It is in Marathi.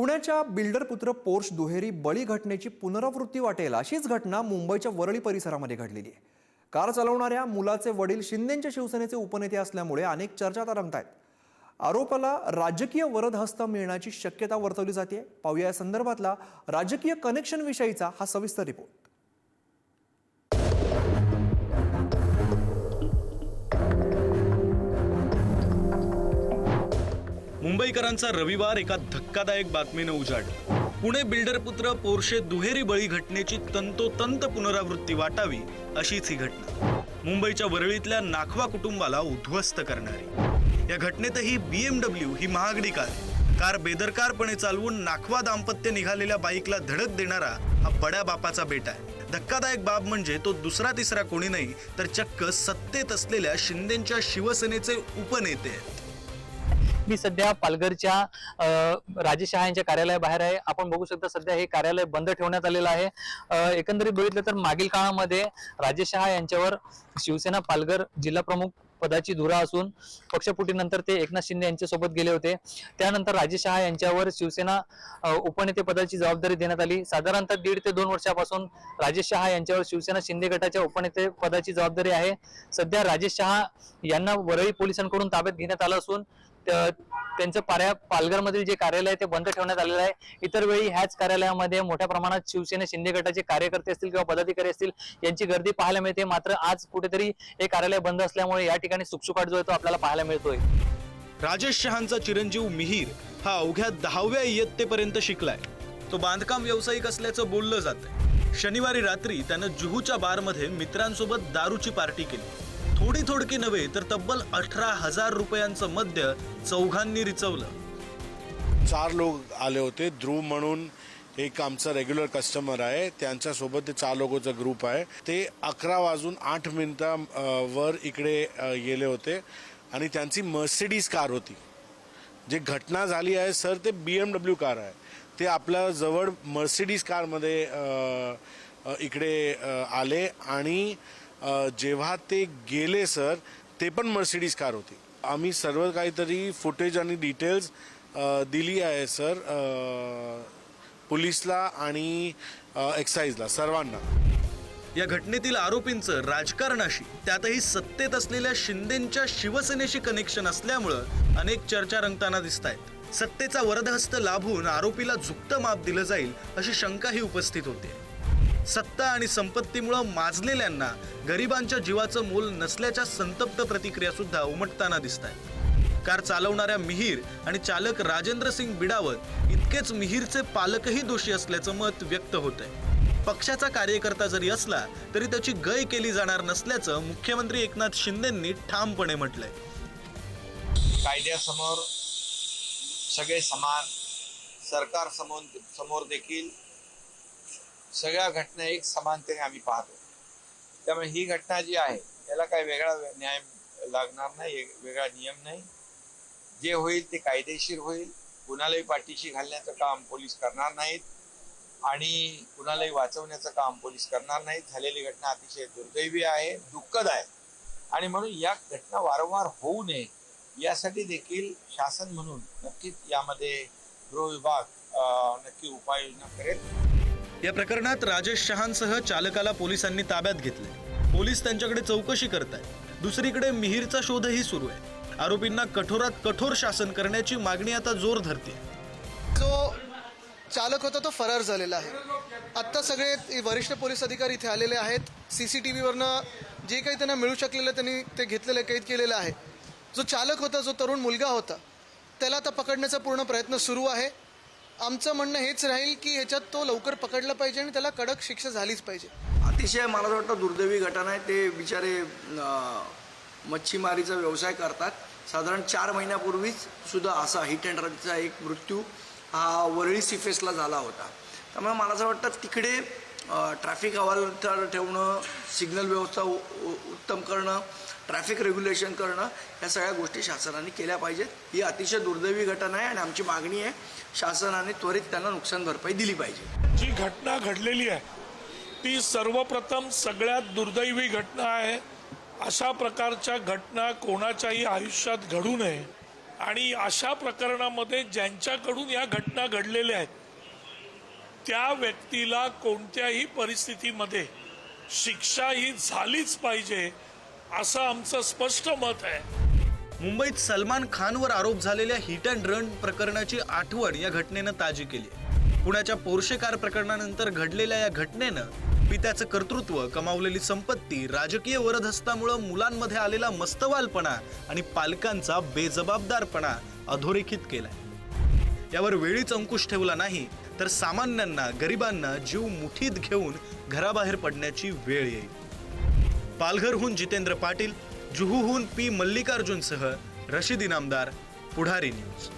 पुण्याच्या बिल्डर पुत्र पोर्श दुहेरी बळी घटनेची पुनरावृत्ती वाटेल अशीच घटना मुंबईच्या वरळी परिसरामध्ये घडलेली आहे. कार चालवणाऱ्या मुलाचे वडील शिंदेंच्या शिवसेनेचे उपनेते असल्यामुळे अनेक चर्चा तरंगत आहेत आरोपाला राजकीय वरदहस्त मिळण्याची शक्यता वर्तवली जाते पाहूया या संदर्भातला राजकीय कनेक्शन विषयीचा हा सविस्तर रिपोर्ट मुंबईकरांचा रविवार एका धक्कादायक बातमीनं उजाडला. पुणे बिल्डर पुत्र पोरशे दुहेरी बळी घटनेची तंतोतंत पुनरावृत्ती वाटावी अशीच ही घटना. मुंबईच्या वरळीतल्या नाखवा कुटुंबाला उद्ध्वस्त करणारी. या घटनेतही बीएमडब्ल्यू ही महागडी कार कार बेदरकारपणे चालवून नाखवा दाम्पत्य निघालेल्या बाईकला धडक देणारा हा बड्या बापाचा बेटा आहे. धक्कादायक बाब म्हणजे तो दुसरा तिसरा कोणी नाही तर चक्क सत्तेत असलेल्या शिंदेच्या शिवसेनेचे उपनेते आहेत. मी सध्या पालघरच्या राजेश शहा यांच्या कार्यालयाबाहेर आहे. आपण बघू शकता सध्या हे कार्यालय बंद ठेवण्यात आलेलं आहे. एकंदरीत बघितलं तर मागील काळामध्ये राजेश शहा यांच्यावर शिवसेना पालघर जिल्हा प्रमुख पदाची धुरा असून पक्षफुटीनंतर ते एकनाथ शिंदे यांच्यासोबत गेले होते. त्यानंतर राजेश शहा यांच्यावर शिवसेना उपनेते पदाची जबाबदारी देण्यात आली. साधारणतः दीड ते दोन वर्षापासून राजेश शहा यांच्यावर शिवसेना शिंदे गटाच्या उपनेते पदाची जबाबदारी आहे. सध्या राजेश शहा यांना वरळी पोलिसांकडून ताब्यात घेण्यात आलं असून त्यांचं पाऱ्या पालघरमधील जे कार्यालय ते बंद ठेवण्यात आलेलं आहे. इतर वेळी ह्याच कार्यालयामध्ये मोठ्या प्रमाणात शिवसेना शिंदे गटाचे कार्यकर्ते असतील किंवा पदाधिकारी असतील यांची गर्दी पाहायला मिळते. मात्र आज कुठेतरी हे कार्यालय बंद असल्यामुळे या ठिकाणी सुकसुकाट जो आहे तो आपल्याला पाहायला मिळतोय. राजेश शहांचा चिरंजीव मिहीर हा अवघ्या दहाव्या इयत्तेपर्यंत शिकलाय. तो बांधकाम व्यावसायिक असल्याचं बोललं जातं शनिवारी रात्री त्यानं जुहूच्या बारमध्ये मित्रांसोबत दारूची पार्टी केली. थोडी थोडकी नव्हे तर तब्बल अठरा हजार रुपयांचं मद्य चौघांनी रिचवलं. चार लोक आले होते ध्रुव म्हणून एक आमचा रेग्युलर कस्टमर आहे. त्यांच्यासोबत ते चार लोकांचा ग्रुप आहे. ते अकरा वाजून आठ मिनिटा वर इकडे गेले होते. आणि त्यांची मर्सिडीज कार होती. जे घटना झाली आहे सर ते बी एम डब्ल्यू कार आहे. ते आपल्या जवळ मर्सिडीज कारमध्ये इकडे आले. आणि जेव्हा ते गेले सर ते पण मर्सिडीज कार होती. आम्ही सर्व काहीतरी फुटेज आणि डिटेल्स दिली आहे सर पोलीसला आणि एक्साईजला सर्वांना. या घटनेतील आरोपींचं राजकारणाशी त्यातही सत्तेत असलेल्या शिंदेच्या शिवसेनेशी कनेक्शन असल्यामुळं अनेक चर्चा रंगताना दिसत आहेत सत्तेचा वरदहस्त लाभून आरोपीला झुकतं माप दिलं जाईल अशी शंकाही उपस्थित होते. सत्ता आणि संपत्तीमुळं माजलेल्यांना गरिबांच्या जीवाचं मोल नसल्याच्या संतप्त प्रतिक्रिया सुद्धा उमटताना दिसत आहेत कार चालवणाऱ्या मिहीर आणि चालक राजेंद्र सिंग बिडावत इतकेच मिहीरचे पालकही दोषी असल्याचं मत व्यक्त होत आहे पक्षाचा कार्यकर्ता जरी असला तरी त्याची गय केली जाणार नसल्याचं मुख्यमंत्री एकनाथ शिंदेंनी ठामपणे म्हटलंय. कायद्यासमोर सगळे समान सरकार समोर समोर देखील सगळ्या घटना एक समानतेने आम्ही पाहतो. त्यामुळे ही घटना जी आहे याला काही वेगळा न्याय लागणार नाही वेगळा नियम नाही. जे होईल ते कायदेशीर होईल. कुणालाही पाठीशी घालण्याचं काम पोलीस करणार नाहीत आणि कुणालाही वाचवण्याचं काम पोलीस करणार नाहीत. झालेली घटना अतिशय दुर्दैवी आहे दुःखद आहे. आणि म्हणून या घटना वारंवार होऊ नये यासाठी देखील शासन म्हणून नक्कीच यामध्ये गृह विभाग अं, नक्की उपाययोजना करेल. या प्रकरणात राजेश शहांसह चालकाला पोलिसांनी ताब्यात घेतले. पोलीस त्यांच्याकडे चौकशी करत आहेत दुसरीकडे मिहीरचा शोधही सुरू आहे. आरोपींना कठोरात कठोर शासन करण्याची मागणी आता जोर धरते जो चालक होता तो फरार झालेला आहे. आत्ता सगळे वरिष्ठ पोलीस अधिकारी इथे आलेले आहेत. सी सी टी व्हीवरनं जे काही त्यांना मिळू शकलेलं त्यांनी ते घेतलेलं कैद केलेलं आहे. जो चालक होता जो तरुण मुलगा होता त्याला आता पकडण्याचा पूर्ण प्रयत्न सुरू आहे. आमचं म्हणणं हेच राहील की ह्याच्यात तो लवकर पकडला पाहिजे आणि त्याला कडक शिक्षा झालीच पाहिजे. अतिशय मला असं वाटतं दुर्दैवी घटना आहे. ते बिचारे मच्छीमारीचा व्यवसाय करतात. साधारण चार महिन्यापूर्वीच सुद्धा असा हिट अँड रनचा एक मृत्यू हा वरळी सिफेसला झाला होता. त्यामुळे मला असं वाटतं तिकडे ट्रॅफिक हवालदार ठेवणं सिग्नल व्यवस्था उ- उत्तम करणं ट्रॅफिक रेग्युलेशन करणं या सगळ्या गोष्टी शासनाने केल्या पाहिजेत. ही अतिशय दुर्दैवी घटना आहे आणि आमची मागणी आहे शासनाने त्वरित त्यांना नुकसान भरपाई दिली पाहिजे. जी घटना घडलेली आहे ती सर्वप्रथम सगळ्यात दुर्दैवी घटना आहे. अशा प्रकारच्या घटना कोणाच्याही आयुष्यात घडू नये. आणि अशा प्रकरणामध्ये ज्यांच्याकडून या घटना घडलेल्या आहेत त्या व्यक्तीला कोणत्याही परिस्थितीमध्ये शिक्षा ही झालीच पाहिजे असं आमचं स्पष्ट मत आहे मुंबईत सलमान खानवर आरोप झालेल्या हिट अँड रन प्रकरणाची आठवण या घटनेनं ताजी केली आहे. पुण्याच्या पोर्शे कार प्रकरणानंतर घडलेल्या या घटनेनं पित्याचं कर्तृत्व कमावलेली संपत्ती राजकीय वरदहस्तामुळं मुलांमध्ये आलेला मस्तवालपणा आणि पालकांचा बेजबाबदारपणा अधोरेखित केलाय यावर वेळीच अंकुश ठेवला नाही तर सामान्यांना गरिबांना जीव मुठीत घेऊन घराबाहेर पडण्याची वेळ येईल. पालघरहून जितेंद्र पाटील जुहूहून पी मल्लिकार्जुनसह रशीद इनामदार पुढारी न्यूज.